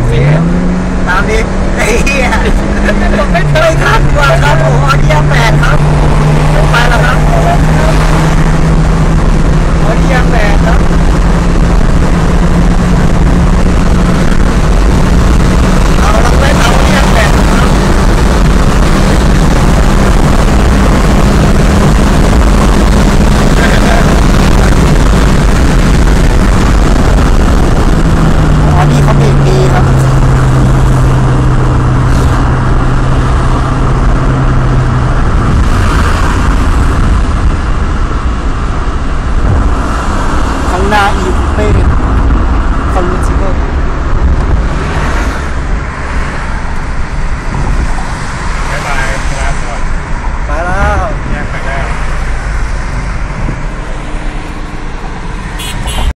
ันเสียตามนี้ไอ้เหี้ยไม่เคยทันว่ะครับผมอันนี้แปดครับ ข้างหน้า